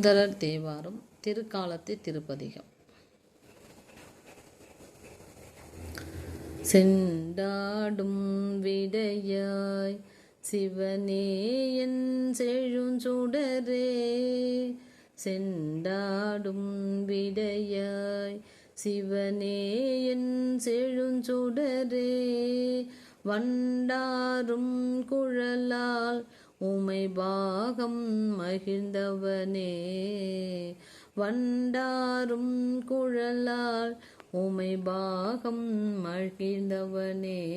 சுந்தரர் தேவாரம் திருக்காலத்து திருப்பதிகம். செண்டாடும் விடையாய் சிவனே என் செழுஞ்சுடரே செண்டாடும் விடையாய் சிவனே என் செழுஞ்சுடரே வண்டாரும் குழலால் உமை பாகம் மகிழ்ந்தவனே. வண்டாரும் குழலால் உமை பாகம் மகிழ்ந்தவனே.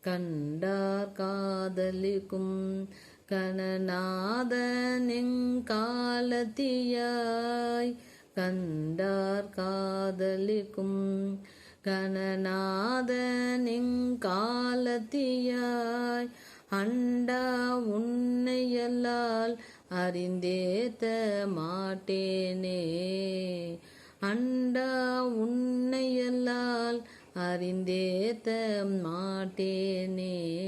கண்டார் காதலிக்கும் கணநாதனெங்காலத்தியாய் கண்டார் காதலிக்கும் கணநாதனெங்காலத்தியாய் அண்டா உன்னையல்லால் அறிந்தேத்த மாட்டேனே. அண்டா உன்னையல்லால் அறிந்தேத்த மாட்டேனே.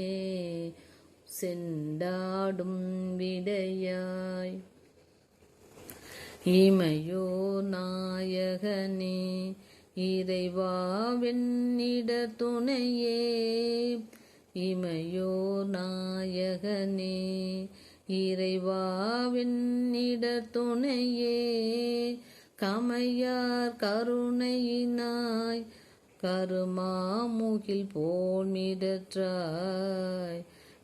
செண்டாடும் விடையாய். இமையோ நாயகனே இறைவாவென்னிட துணையே. இமையோ நாயகனே இறைவாவென்னிட துணையே கமையார் கருணையினாய் கருமாமுகில் போன்மிடற்றாய்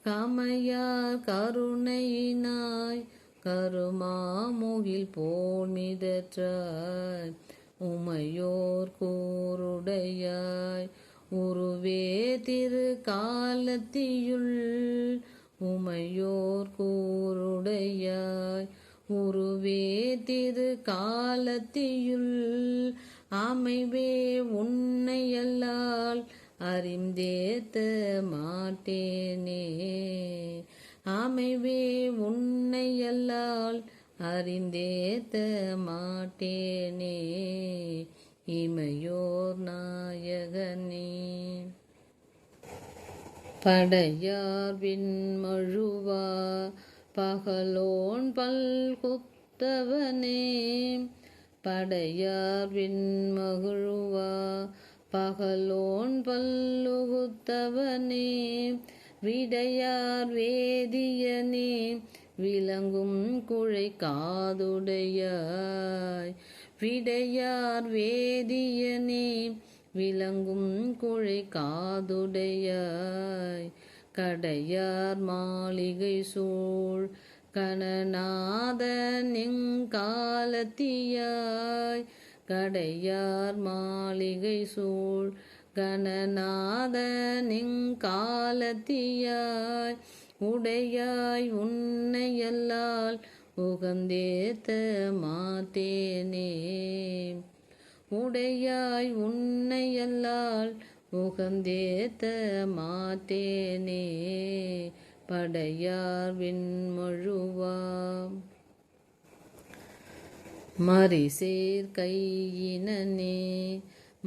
கமையார் கருணையினாய் கருமாமுகில் போன்மிடற்றாய் உமையோர் கூருடையாய் உருவே திரு காலத்தியுள் உமையோர் கூருடையாய். உருவே திரு காலத்தியுள் அமைவே உன்னையல்லால் அறிந்தேத்த மாட்டேனே. அமைவே உன்னையல்லால் அறிந்தேத்த மாட்டேனே. இமையோர் நாயகனே. படையார் விண்மழுவா பகலோன் பல்குத்தவனே. படையார் விண்மகிழுவா பகலோன் பல்லுகுத்தவனே. விடையார் வேதியனே விளங்கும் குழை காதுடையாய் விடையார் வேதியனே விளங்கும் குழை காதுடையாய். கடையார் மாளிகை சூழ் கணநாதனெங்காலத்தியாய் கடையார் மாளிகை சூழ் கணநாதனெங்காலத்தியாய் உடையாய் உன்னையல்லால் உகந்தேத்த மாத்தேனே. உடையாய் உன்னையல்லால் உகந்தேத்த மாத்தேனே. படையார் விண்மொழுவாம் மறிசேர் கையினே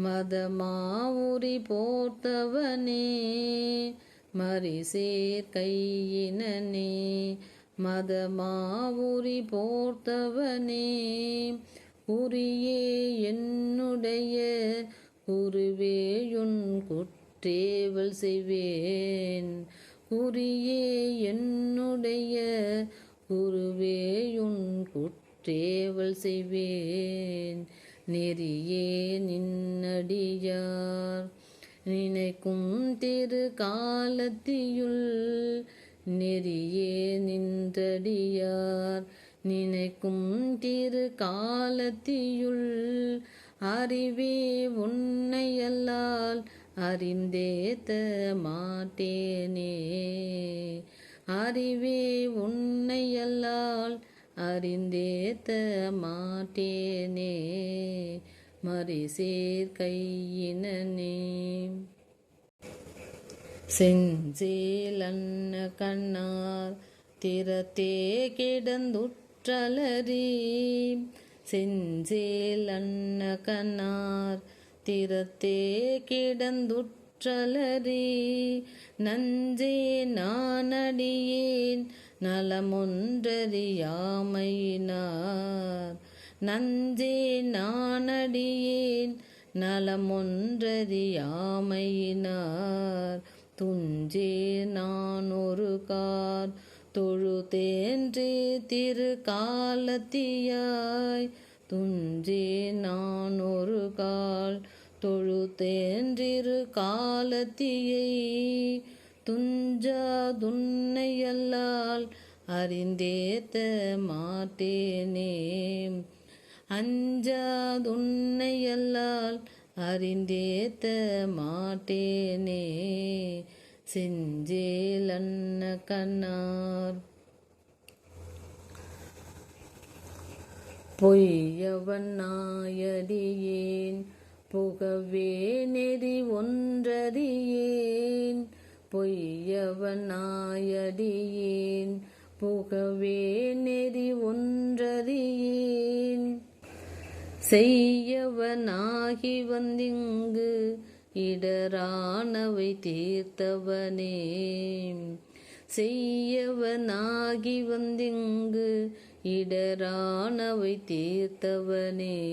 மதமாவுரி போர்த்தவனே. மறிசேர் கையினே மதமாவுரி போர்த்தவனே உரியே என்னுடைய உருவேயுன் குற்றேவல் செய்வேன். உரியே என்னுடைய உருவேயுன் குற்றேவல் செய்வேன். நெறியே நின்னடியார் நினைக்கும் திரு காலத்தியுள் நெறியே நின்றடியார். நினைக்கும் திரு காலத்தியுள் அறிவே உன்னையல்லால் அறிந்தேத்த மாட்டேனே அறிவே உன்னையல்லால் அறிந்தேத்த மாட்டேனே மறிசேர் கையினனே செஞ்சேலன்ன கண்ணார் திறத்தே கிடந்துற்றலறி. செஞ்சேலன்ன கண்ணார் திறத்தே கிடந்துற்றலறி. நஞ்சே நானடியேன் நலமொன்றறியாமையினார். நஞ்சே நானடியேன் நலமொன்றறியாமையினார். துஞ்சே நான் ஒரு கார் தொழுதேன்றே திரு காலத்தியாய் துஞ்சே நான் ஒரு கால் தொழுதேன்றிரு காலத்தியை. துஞ்சா துன்னையல்லால் அறிந்தேத்த மாட்டேனே. அஞ்சாதுன்னையல்லால் அறிந்தேத்த மாட்டேனே. செஞ்சேலன்ன கண்ணார். பொய்யவன் நாயடியேன் புகவே நெறி ஒன்றறியேன். பொய்யவன் நாயடியேன் புகவே நெறி ஒன்றறியேன். செய்யவனாகி வந்திங்கு இடரானவை தீர்த்தவனே. செய்யவனாகி வந்திங்கு இடரானவை தீர்த்தவனே.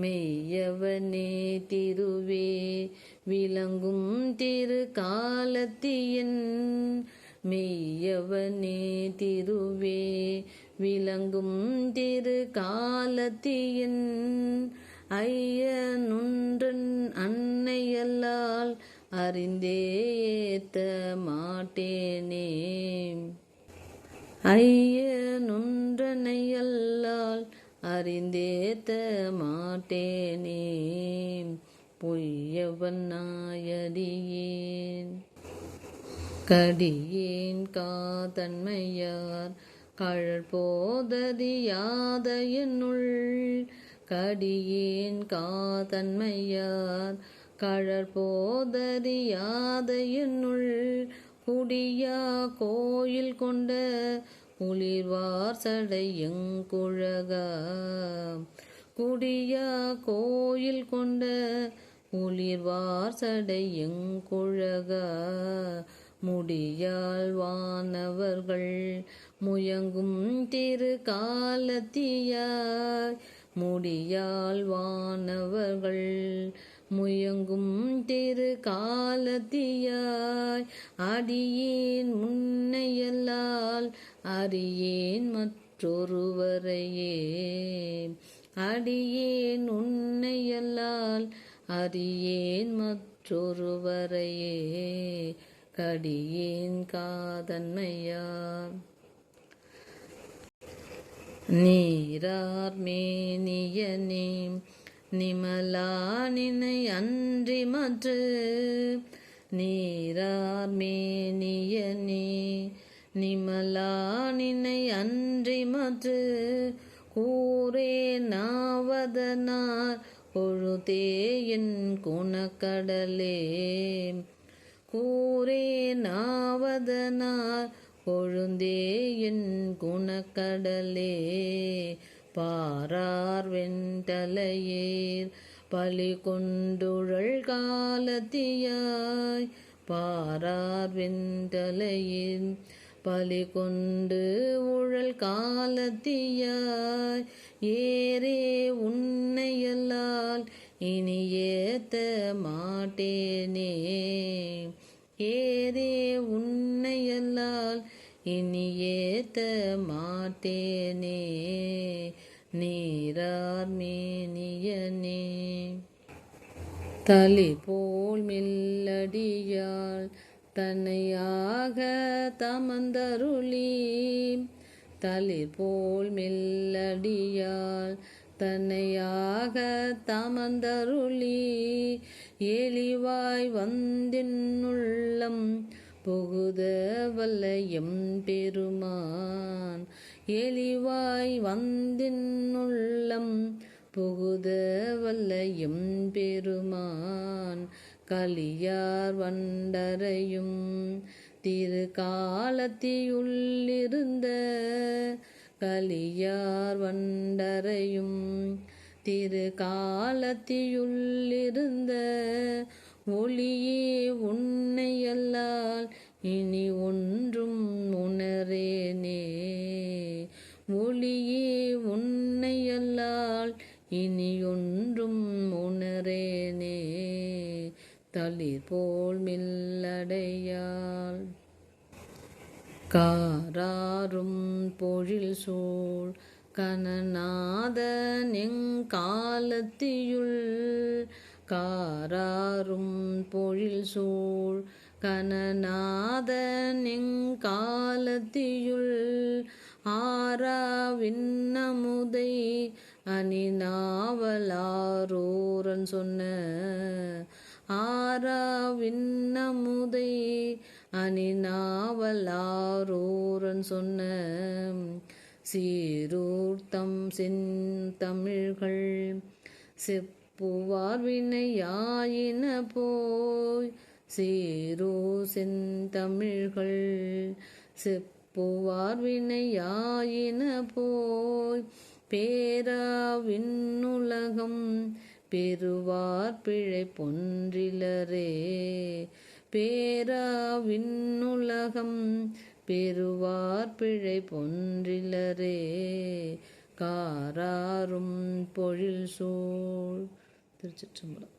மெய்யவனே திருவே விளங்கும் திரு காலத்தியன் மெய்யவனே திருவே விளங்கும் திரு காலத்தியன் ஐயனுன்றன் அன்னையல்லால் அறிந்தேத்த மாட்டேனே. ஐயனுன்றனையல்லால் அறிந்தேத்த மாட்டேனே. பொய்யவன் நாயடியேன். கடியேன் காதன்மையார் கழற்போதறியாத என்னுள் கடியேன் காதன்மையார். கழற் போதறியாத என்னுள் குடியா கோயில் கொண்ட குளிர்வார் சடையங்குழகா குடியா கோயில் கொண்ட குளிர்வார் சடையங்குழகா முடியால் வானவர்கள் முயங்கும் திரு காலத்தியாய் முடியால் வானவர்கள் முயங்கும் திரு காலத்தியாய் அடியேன் முன்னையல்லால் அறியேன் மற்றொருவரையே. அடியேன் உன்னையல்லால் அறியேன் மற்றொருவரையே. கடியேன் காதன்மையார். நீரார்மேனியனே நிமலானினை அன்றி மற்று நீரார்மேனியனே நிமலானினை அன்றி மற்று கூரே நாவதனார் பொழுதேயின் குணக்கடலே. கூரே நாவதனார் கொழுந்தே என் குணக்கடலே பாரார் வெண்டலையேர் பலி கொண்டுழல் காலத்தியாய் பாரார் வெண்டலையின் பலி கொண்டு உழல் காலத்தியாய் ஏரே உன்னையல்லால் இனி ஏத்த மாட்டேனே. ஏரே உன்னையல்லால் இனி ஏத்த மாட்டேனே நீரார்மேனியனே தலி போல் மில்லடியாள் தன்னையாக தமந்தருளி தளிர் போல் மெல்லடியாள் தன்னையாக தமந்தருளி. எளிவாய் வந்தின் உள்ளம் புகுத வல்ல பெருமான் எளிவாய் வந்தின்னுள்ளம் புகுத வல்ல பெருமான் கலியார் வண்டரையும் திரு காலத்தியுள்ளிருந்த கலியார் வண்டரையும் திரு காலத்தியுள்ளிருந்த ஒளியே உன்னையல்லால் இனி ஒன்றும் உணரேனே. ஒளியே உன்னையல்லால் இனி ஒன்றும் உணரேனே. தளிர் போல் மில்லடையாள் காராரும் பொழில் சூழ் கணநாதன் எங்காலத்தியுள் காராரும் பொழில் சூழ் கனநாதன் எங்காலத்தியுள் ஆராவின்னமுதை அணிநாவலாரோரன் சொன்ன ஆராவின்னமுதை அணிநாவலாரோரன் சொன்ன சீரூர்த்தம் செந்தமிழ்கள் பூவார் வினையாயின போய் சீரோ செந்தமிழ்கள். செப்புவார் வினையாயின போய் பேராவின்னுலகம் பெறுவார் பிழை பொன்றிலரே. பேராவின்னுலகம் பெறுவார் பிழை பொன்றிலரே. காராரும் பொழில் சூழ் திருச்சிற்றம்பலம்.